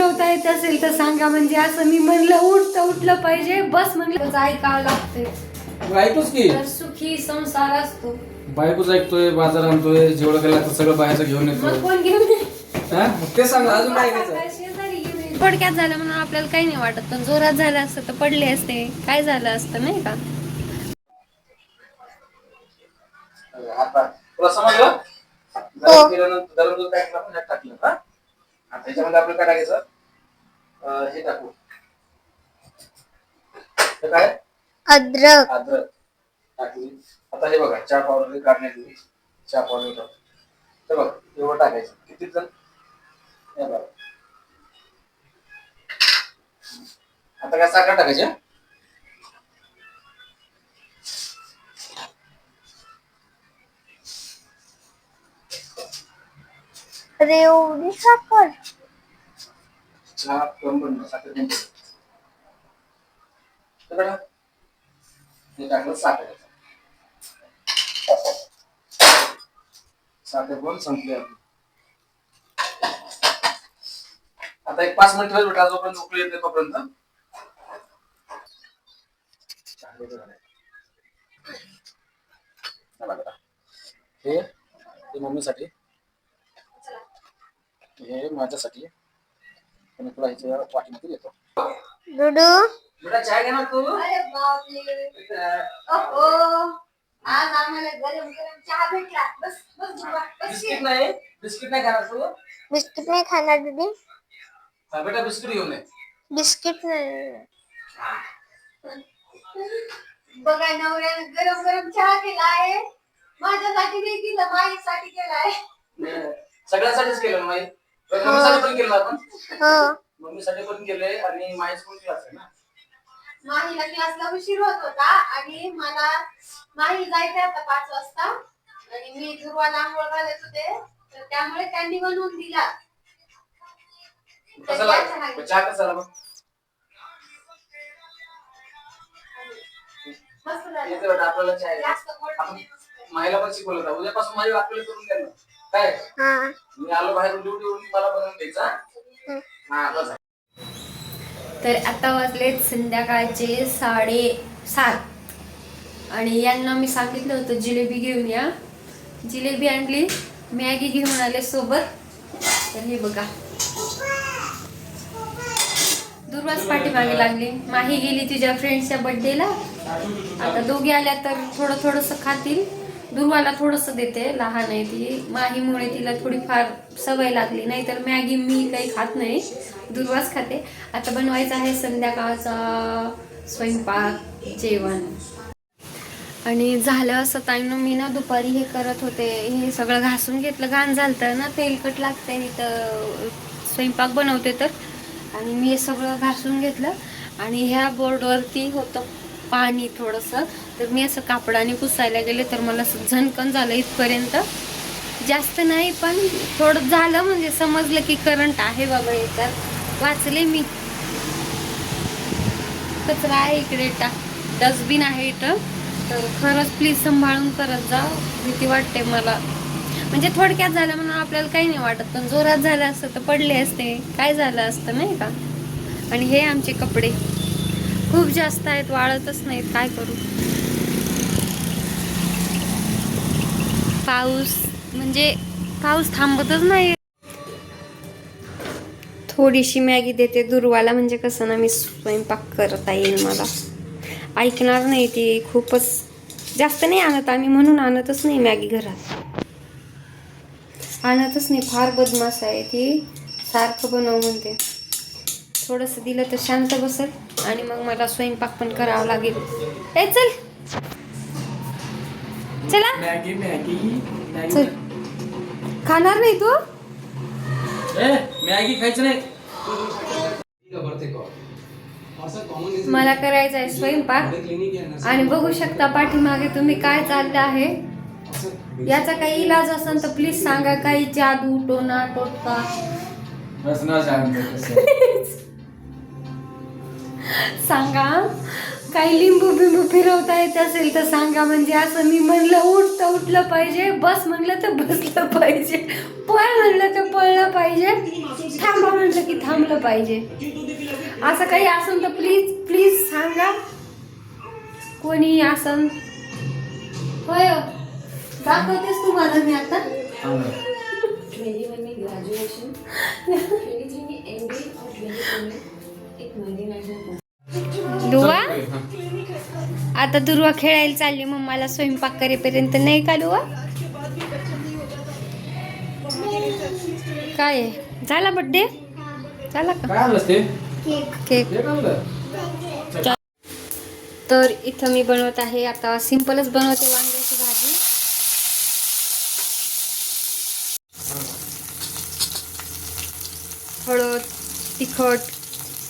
फिरवता येत असेल तर सांगा. म्हणजे असं मी म्हणलं उठतं उठलं पाहिजे. बस म्हणलं तर ऐकावं लागतंय. तू ऐकतोच की? तर सुखी संसार असतो. बायकोच ऐकतोय बाजार आणतोय जेवढं केलं लागतं सगळं बाहेरचं घेऊन मग येतोय कोण घेऊन येईल? हा? मग ते सांग अजून काय ऐकायचं शेजारी घेऊन येईल. थोडक्यात झालं म्हणून आपल्याला काही नाही वाटत पण जोरात झालं असतं तर पडले असते. काय झालं असतं नाही का? आता तुला समजलं? गरम केल्यानंतर गरम दूध काय केलं आपण ह्यात टाकलं हा? आता ह्याच्यामध्ये आपलं काय टाकायचं? हे टाकू. हे काय? अद्रक. अद्रक टाकली आता हे बघा चहा पावडर काढण्यात येईल. चहा पावडर टाकू. हे बघ एवढं टाकायचं. किती जण? हे बघा. आता काय साखर टाकायची हा? अरे एवढी साखर चहा कम बनलं साखर कम बनलं हे बघा हे टाकलं साखर साखर पण संपली आपली आता एक पाच मिनिट बेटा जोपर्यंत उकळी येते तोपर्यंत चांगलं झालंय. चला हे हे मम्मीसाठी हे माझ्यासाठी. आणि तुला ह्याच्या वाटीमध्ये देतो. डुडू. बेटा चहा घे ना तू. आज आम्हाला गरम गरम चहा भेटला. बस बस बाबा, बस बिस्किट नाही बिस्किट नाही खाणार तू. बिस्किट नाही खाणार डुडी. हा, बेटा बिस्किट घेऊन ये. बिस्किट नाही. बघा नवऱ्याने गरम गरम चहा केला आहे. माझ्यासाठी नाही केलं माझ्यासाठी केलाय सगळ्यांसाठीच केलं माई? मम्मीसाठी पण केलं आपण. हो. मम्मीसाठी पण केलंय आणि माहीच पण क्लास आहे ना. माहीला क्लासला उशीर होत होता आणि मला माही जायचंय आता पाच वाजता. आणि मी ध्रुवाला आंघोळ घालत होते. तर त्यामुळे त्यांनी बनवून दिला. तर कसं त्या चहा लागलं चहा कसा लागला मस्त झाला. येते बेटा आपल्याला चहा. जास्त गोड आपण नाही मस्त. माईला पण शिकवलं होतं. उद्यापासून माझी आपल्याला करून द्या ना काय? मी आलो बाहेर ड्युटी वरून मला बनवून द्यायचा हा? बस तर आता वाजलेत संध्याकाळचे साडे सात. आणि यांना मी सांगितलं होतं जिलेबी घेऊन या. जिलेबी आणली मॅगी घेऊन आले सोबत. तर हे बघा. दुर्वास पाठीमागे लागली. माही गेली तुझ्या फ्रेंडच्या बर्थडेला आता दोघी आल्या तर थोडं थोडंसं खातील. दुर्वाला थोडंसं देते लहान आहे ती. माहीमुळे तिला थोडीफार सवय लागली. नाही तर मॅगी मी काही खात नाही. दुर्वास खाते. आता बनवायचं आहे संध्याकाळचा स्वयंपाक जेवण. आणि झालं असं ताईनं मी ना दुपारी हे करत होते. हे सगळं घासून घेतलं. घाण झालं ना तेलकट लागते इथं स्वयंपाक बनवते तर. आणि मी हे सगळं घासून घेतलं. आणि ह्या बोर्डवरती होतं पाणी थोडंसं. तर मी असं कापडाने पुसायला गेले तर मला असं झणकण झालं इथपर्यंत. जास्त नाही पण थोडं झालं म्हणजे समजलं की करंट आहे बाबा याच्यात वाचले मी. कचरा आहे इकडे टा डस्टबिन आहे इथं. तर खरंच प्लीज सांभाळून करत जा भीती वाटते मला. म्हणजे थोडक्यात झालं म्हणून आपल्याला काही नाही वाटत पण जोरात झालं असतं तर पडले असते. काय झालं असतं नाही का? आणि हे आमचे कपडे. खूप जास्त आहेत वाळतच नाहीत काय करू? पाऊस म्हणजे पाऊस थांबतच नाही. थोडीशी मॅगी देते दुर्वाला म्हणजे कसं ना मी स्वयंपाक करता येईल मला. ऐकणार नाही ती खूपच जास्त नाही आणत आम्ही म्हणून आणतच नाही मॅगी घरात. आणतच नाही फार बदमाश आहे ती. सारखं बनव म्हणते. थोडंसं दिलं तर शांत बसत आणि मग मला स्वयंपाक पण करावा लागेल. ए चल. चला. मॅगी मॅगी चल. खाणार नाही तू? मॅगी खायचं नाही. मला करायचा आहे स्वयंपाक. आणि बघू शकता पाठीमागे तुम्ही काय चाललं आहे. याचा काही इलाज असेल तर प्लीज सांगा. काही जादू टोना टोटका. बस ना सांगा काही लिंबू बिंबू फिरवता येत असेल तर सांगा म्हणजे असं मी म्हणलं उठ तर उठलं पाहिजे. बस म्हणलं तर बसलं पाहिजे. पळ म्हणलं तर पळलं पाहिजे. थांबा म्हणलं की थांबलं पाहिजे. असं काही असेल तर प्लीज प्लीज सांगा. कोणी असन होय. हो. दाखवतेस तुम्हाला मी आता. दुवा? आता दुर्वा खेळायला चालली मग मला स्वयंपाक करेपर्यंत नाही का दुवा? काय? झाला बड्डे झाला का? केक. हे तर इथं मी बनवत आहे आता सिंपलच बनवते वांग्याची भाजी. हळद तिखट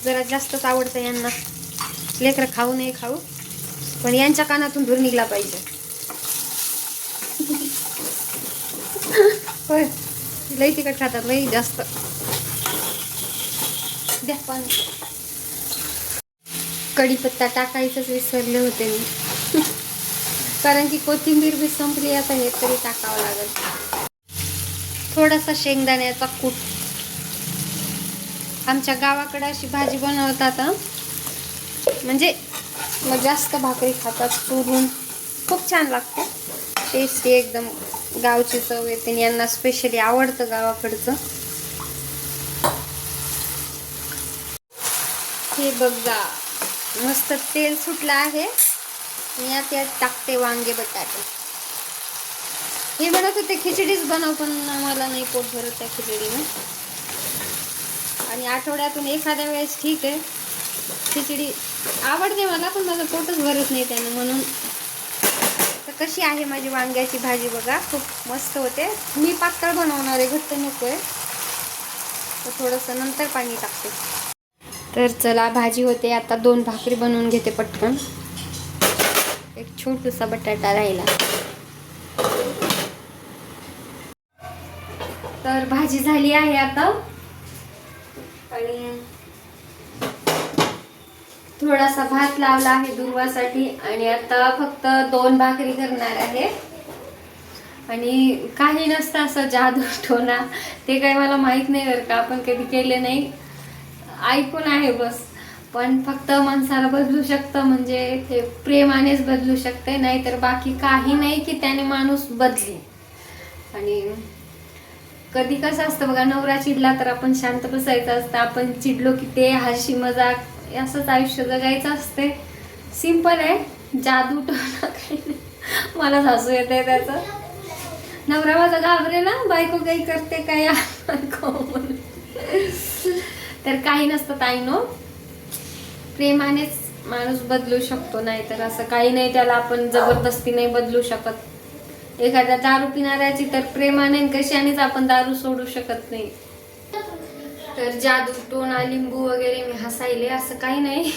जरा जास्तच आवडतं यांना. लेकरं खाऊ नये खाऊ पण यांच्या कानातून धूर निघला पाहिजे. होय लई तिखट खातात लई जास्त. द्या पाणी. कढीपत्ता टाकायचंच विसरले होते मी. कारण की कोथिंबीर बी संपली आता हे तरी टाकावं लागेल. थोडासा शेंगदाण्याचा कूट. आमच्या गावाकडे अशी भाजी बनवतात म्हणजे मग जास्त भाकरी खातात चुरून खूप छान लागते. टेस्टी एकदम गावची चव येते आणि यांना स्पेशली आवडतं गावाकडचं. हे बघा मस्त तेल सुटलं आहे. मी यात यात टाकते वांगे बटाटे. हे म्हणत होते खिचडीच बनव पण मला नाही पोट भरत त्या खिचडीने. आणि आठवड्यातून एखाद्या वेळेस ठीक आहे. खिचडी आवडते मला पण माझं पोटच भरत नाही त्यानं म्हणून. तर कशी आहे माझी वांग्याची भाजी बघा खूप मस्त होते. मी पातळ बनवणार आहे घट्ट नको आहे. तर थोडंसं नंतर पाणी टाकते. तर चला भाजी होते. आता दोन भाकरी बनवून घेते पटकन. एक छोटूसा बटाटा राहिला. तर भाजी झाली आहे आता. आणि थोडासा भात लावला आहे दुर्वासाठी आणि आता फक्त दोन भाकरी करणार आहे. आणि काही नसतं असं जादू ठोना ते काही मला माहीत नाही बरं का आपण कधी केले नाही. ऐकून आहे बस. पण फक्त माणसाला बदलू शकतं म्हणजे ते प्रेमानेच बदलू शकते नाहीतर बाकी काही नाही की त्याने माणूस बदले. आणि कधी कसं असतं बघा नवरा चिडला तर आपण शांत बसायचं असतं. आपण चिडलो की ते हशी मजाक असंच आयुष्य जगायचं असते. सिंपल आहे. जादू टोला काही मला सासू येत आहे त्याचं. नवरा माझा घाबरेला. बायको काही करते काय? बायको तर काही नसतं ताई नो प्रेमानेच माणूस बदलू शकतो नाही तर असं काही नाही त्याला आपण जबरदस्ती नाही बदलू शकत. एखाद्या दारू पिणाऱ्याची तर प्रेमाने आणि कशानेच आपण दारू सोडू शकत नाही. तर जादू टोना लिंबू वगैरे मी हसायले असं काही नाही.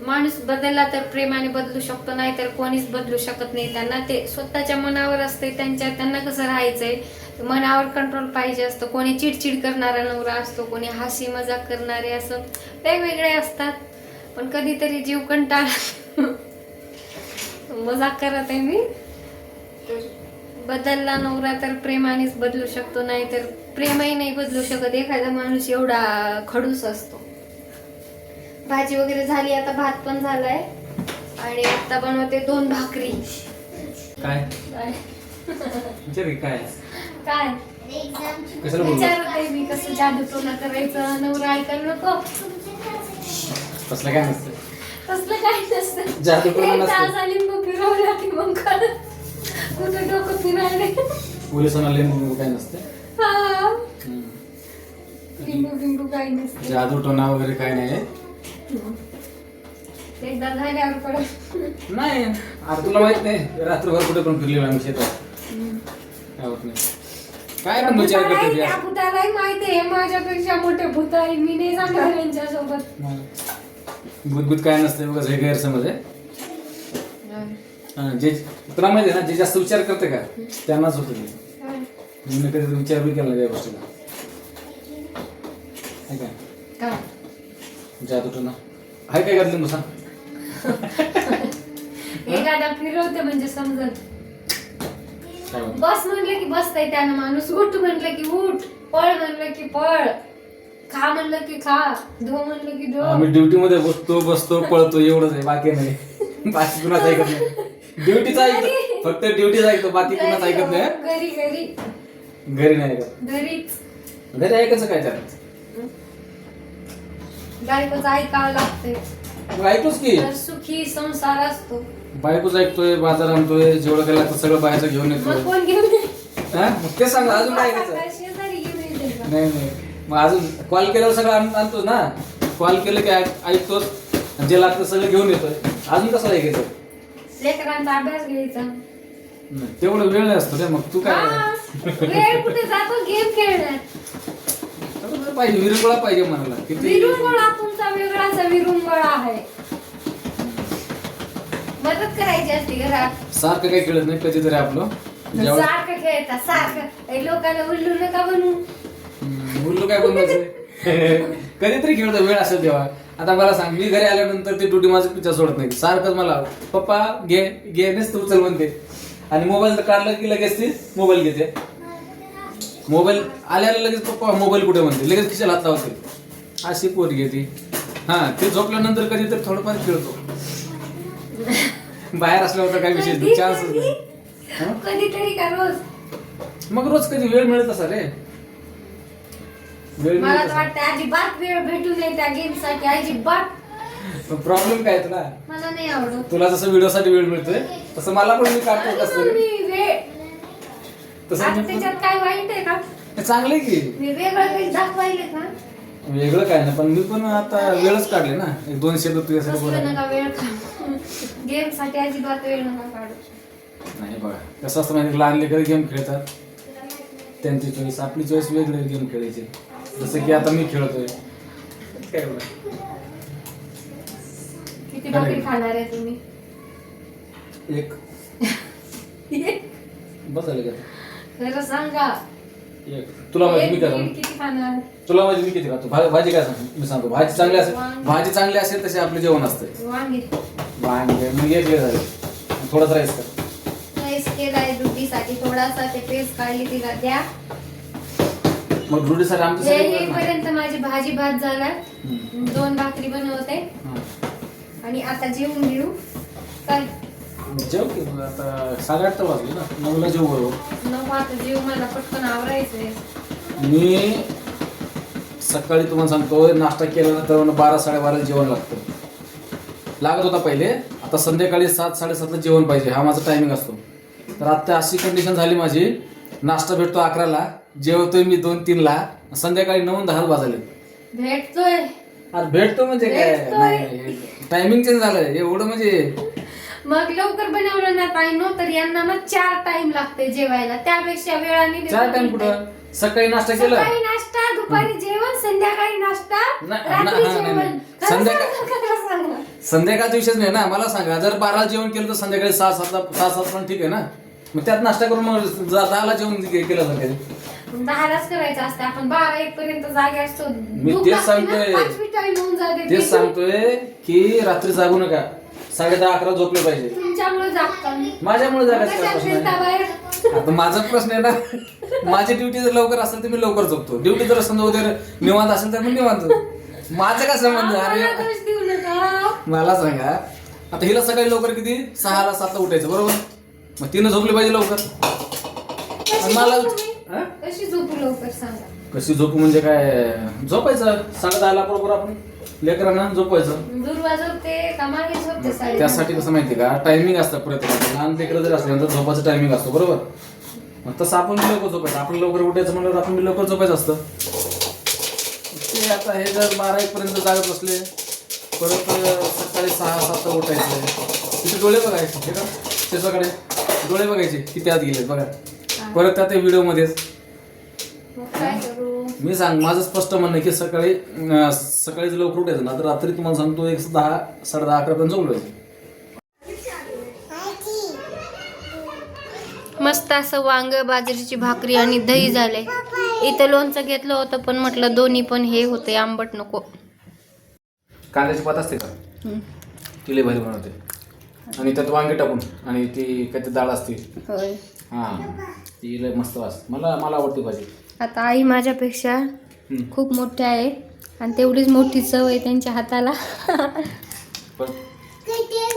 माणूस बदलला तर प्रेमाने बदलू शकतो नाही तर कोणीच बदलू शकत नाही. त्यांना ते स्वतःच्या मनावर असते त्यांच्या त्यांना कसं राहायचंय? मनावर कंट्रोल पाहिजे असतं. कोणी चिडचिड करणारा नवरा असतो कोणी हसी मजाक करणारे असं वेगवेगळे असतात. पण कधीतरी जीव कंटाळ. मजाक करत आहे मी. बदलला नवरा तर प्रेमानेच बदलू शकतो नाही तर प्रेमही नाही बदलू शकत. एखादा माणूस एवढा खडूस असतो. भाजी वगैरे झाली आता भात पण झालाय. आणि आता बनवते दोन भाकरी. काय? काय? काय? काय? विचारत मी कसं जादू टोना करायचं नवरा ऐकायला नको. कसलं काय नसतं. तसलं काही नसतं. जादू टोना. असा लिंबू फिरवला की मग कुठं डोकं फिरायले? पोलिसांना लिंबू काय नसते. हा. हम्म. लिंबू बिंबू काही नसतं. जादू टोना वगैरे काय नाही एकदा झाल्यावर नाही आता तुला माहीत नाही रात्रभर कुठे पण फिरली आम्ही शेतात. काय होत नाही. काय पण विचार करते ती त्या असं? भूतालाही माहिती आहे माझ्यापेक्षा मोठे भूत आहे मी नाही जाणार यांच्यासोबत. भूत भूत काय नसते बघा हे गैरसमज आहे. हा, जे तुला माहिती आहे ना जे जास्त विचार करते का त्यांनाच होतं ते. मी कधी विचार बी केला नाही त्या गोष्टीला. आहे का? काय जादू टोना आहे काय घातलं एखादा फिरवते म्हणजे समजत काय म्हणतो? बस म्हणलं की बसतय त्यानं माणूस. उठ म्हणलं की उठ. पळ म्हणलं की पळ. खा म्हणलं की खा. धो म्हणलं की धो. आम्ही ड्युटी मध्ये बसतो बसतो पळतो एवढंच आहे. बाकी नाही. बाकी कुणाच ऐकत नाही. ड्युटीच ऐकतो फक्त ड्युटीच ऐकतो बाकी कुणाच ऐकत नाही हं? घरी घरी. घरी नाही ऐकत. घरीच. घरी ऐकायचं काय त्याला बायकोच ऐकावं लागतंय. मग ऐकतोच की? तर सुखी संसार असतो. बायकोच ऐकतोय बाजार आणतोय जेवढं केलं तर सगळं बाहेरचं घेऊन मग येतोय कोण घेऊन येईल? हा? मग ते सांग अजून काय ऐकायचं? शेजारी घेऊन येते? नाही नाही. मग अजून कॉल केल्यावर सगळं आण- आणतोच ना? कॉल केलं की ऐक- ऐकतोच आणि जे लागतं सगळं घेऊन येतोय. अजून कसं ऐकायचं? लेकरांचा अभ्यास घ्यायचा. तेवढं वेळ नाही असतो रे मग तू काय? हा, वेळ कुठे जातो? गेम खेळण्यात. सगळं पाहिजे विरंगुळा पाहिजे मनाला. किती विरुंगोळा तुमचा वेगळाचा विरुंगोळा आहे. मदत करायची असते घरात. सारखं काही कळत नाही कधीतरी आपलं. जेव्हा सारखं खेळता सारखं. ए, लोकांना उल्लू नका बनू हम्म, बोललो काय बनवायचं कधीतरी खेळतो वेळ असेल तेव्हा. आता मला सांग मी घरी आल्यानंतर ते ड्युटी माझं पिक्चर सोडत नाही सारखंच मला पप्पा घे घे नेस तू चल म्हणते. आणि मोबाईल काढलं की लगेच ती मोबाईल घेते. मोबाईल आल्याला लगेच पप्पा मोबाईल कुठे म्हणते? लगेच खिशाला हात लावते. अशी पोर घेते हा ते झोपल्यानंतर कधीतरी थोडंफार खेळतो. बाहेर असल्यावर तर काही विशेष हा? कधीतरी मग रोज कधी वेळ मिळत असा रे. वेळ मला तर वाटतं अजिबात वेळ भेटू नये त्या गेमसाठी अजिबात प्रॉब्लेम काय तुला? मला नाही आवडत. तुला जसं व्हिडिओ साठी वेळ मिळतोय तसं मला पण मी काढतो आणि कसं? मग मी वेळ. तसं आता त्याच्यात काय वाईट आहे का? चांगलं की. मी वेगळं काही दाखवायले का? वेगळं काय नाही पण मी पण आता वेळच काढले ना. एक दोन शब्द तुझ्यासाठी कसलं बोलायला. नका वेळ काढू. गेमसाठी अजिबात वेळ नका काढू. नाही बघा कसं असतं माहिती लहान लेकर गेम खेळतात. त्यांची चॉईस आपली चॉईस वेगळी गेम खेळायची. जसं की आता मी खेळतोय. काय किती भाकरी खाणार आहे तुम्ही? एक. बस झालं का खरं सांगा. एक. तुला माहिती मी एक काय दीड सांगू? किती खाणार? तुला माहिती मी किती खातो? भा- भाजी काय सांगतो? मी सांगतो. भाजी चांगली असेल भाजी चांगली असेल तसे आपलं जेवण असतं वांगे. वांगे. मग एक ले झाले. थोडासा राईस कर. राईस केलायसाठी थोडासा ते पेस्ट काढली तिला द्या. मग ड्युटीसाठी हे आमच्यासाठी कर ना. येईपर्यंत माझी भाजी भात हम्म. दोन भाकरी बनवते. हा. आणि आता जेवून घेऊ. काय? जेव की मग आता साडेआठ तर वाजले ना. नऊला जेव बरोबर नको आता जेव मला पटकन आवरायचंय. मी सकाळी तुम्हाला सांगतो नाश्ता केल्यानंतर मला बारा साडेबाराला जेवण लागतं. लागत होता पहिले आता संध्याकाळी सात साडेसातला जेवण पाहिजे. हा माझा टायमिंग असतो. तर आता अशी कंडिशन झाली माझी नाश्ता भेटतो अकराला. जेवतोय मी दोन तीनला संध्याकाळी नऊ दहा वाजले भेटतोय. अरे भेटतो म्हणजे काय. टायमिंग चेंज झालंय. एवढं म्हणजे मग लवकर बनवलं ना टाइम नो तर यांना ना चार टाइम लागते जेवायला. त्यापेक्षा वेळाने चार टाइम कुठं? सकाळी नाश्ता केला? सकाळी नाश्ता दुपारी जेवण संध्याकाळी नाश्ता रात्री जेवण. खरं संध्याकाळ- सांगा, खरं सांगा. संध्याकाळचा विषयच नाही ना. मला सांगा जर बारा जेवण केलं तर संध्याकाळी सहा सातला सहा सात पण ठीक आहे ना? मग त्यात नाश्ता करून मग जा- दहाला जेवण के- केलं जातं दहालाच करायचं असतं. आपण बारा एक पर्यंत जागे असतो. मी भूक तेच सांगतोय. तेच सांगतोय की रात्री जागू नका. साडे दहा अकरा झोपले पाहिजे. तुमच्यामुळे जागता. मी माझ्यामुळे जागायचं काय कशात प्रश्न फिरता आहे बाहेर. आता माझा प्रश्न आहे ना माझी ड्युटी जर लवकर असेल तर मी लवकर झोपतो. ड्युटी जर समजा उद्या निवांत असेल तर मी निवांत. माझं काय संबंध? आम्हाला अरे दोष देऊ नका. मला सांगा आता हिला सकाळी लवकर किती? सहाला सातला उठायचं बरोबर? मग तिनं झोपली पाहिजे लवकर. आणि मला झोपू मी? हा? कशी झोपू लवकर सांगा. कशी झोपू म्हणजे काय झोपायचं साडे दहाला बरोबर आपण लेकरांना झोपायचं दुर्वा झोपते का मागे झोपते साडी त्यासाठी कसं माहिती का टायमिंग असतं प्रत्येकाचं लहान लेकरं जर असल्यानंतर झोपाचं टायमिंग असतो बरोबर? मग तसं आपण बी लवकर झोपायचं. आपण लवकर उठायचं म्हणल्यावर आपण बी लवकर झोपायचं असतं. ते आता हे जर बारा एक पर्यंत जागत बसले परत अं, सकाळी सहा सातला उठायचं. तिथे डोळे बघायचे हे का? त्याच्याकडे डोळे बघायचे किती आत गेले बघा. परत त्या ते व्हिडिओमध्येच. मग काय करू? मी सांग माझं स्पष्ट म्हणणं आहे की सकाळी अं, सकाळी जर लवकर उठायचं ना तर रात्री तुम्हाला सांगतो एक दहा साडे दहा अकरापर्यंत झोपलं पाहिजे मस्त असं वांग बाजरीची भाकरी आणि दही झाले इथं लोणचं घेतलं होतं पण म्हटलं दोन्ही पण हे होते आंबट नको. कांद्याची पात असते का? हम्म. ती भारी बनवते. आणि त्यात वांगे टाकून आणि ती काय ती डाळ असते. होय. हां. ती लय मस्त वास मला मला आवडते भाजी. आता आई माझ्यापेक्षा हम्म. खूप मोठे आहे आणि तेवढीच मोठी चव आहे त्यांच्या हाताला. पण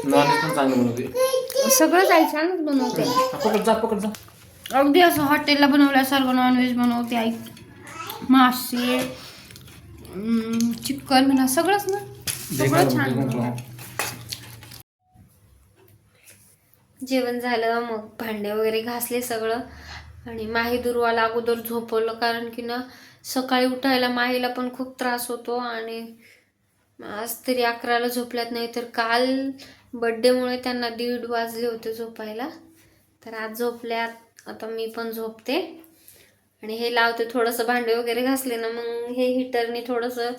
नॉनव्हेज पण चांगलं बनवते. सगळंच आई छानच बनवते. हा, पकड जा पकड जा. अगदी असं हॉटेलला बनवल्यासारखं नॉनव्हेज बनवते आई. मासे चिकन म्हणा सगळंच ना. सगळं छान. बनवते. जेवण झालं मग भांडे वगैरे घासले सगळं. आणि माही दुर्वाला अगोदर झोपवलं कारण की ना सकाळी उठायला माहीला पण खूप त्रास होतो आणि आज तरी अकराला झोपल्यात नाही तर काल बड्डेमुळे त्यांना दीड वाजले होते झोपायला. तर आज झोपल्यात आता मी पण झोपते. आणि हे लावते थोडंसं भांडे वगैरे घासले ना मग हे हिटरने थोडंसं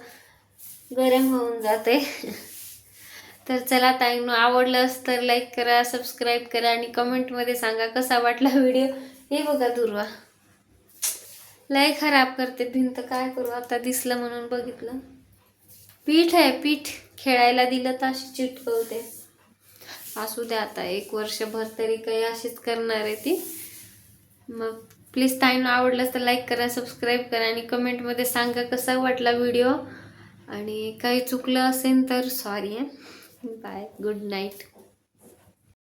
गरम होऊन जाते. तर चला ताईंनो आवडलंच तर लाईक करा सबस्क्राईब करा आणि कमेंटमध्ये सांगा कसा वाटला व्हिडिओ हे बघा दुर्वा. लय खराब करते भिंत. काय करू आता दिसलं म्हणून बघितलं. पीठ आहे पीठ. खेळायला दिलं तर अशी चिटकवते. असू द्या आता एक वर्षभर तरी काही अशीच करणार आहे ती. मग प्लीज ताईंना आवडलंच तर लाईक करा सबस्क्राईब करा आणि कमेंटमध्ये सांगा कसा वाटला व्हिडिओ आणि काही चुकलं असेल तर सॉरी आहे बाय गुड नाईट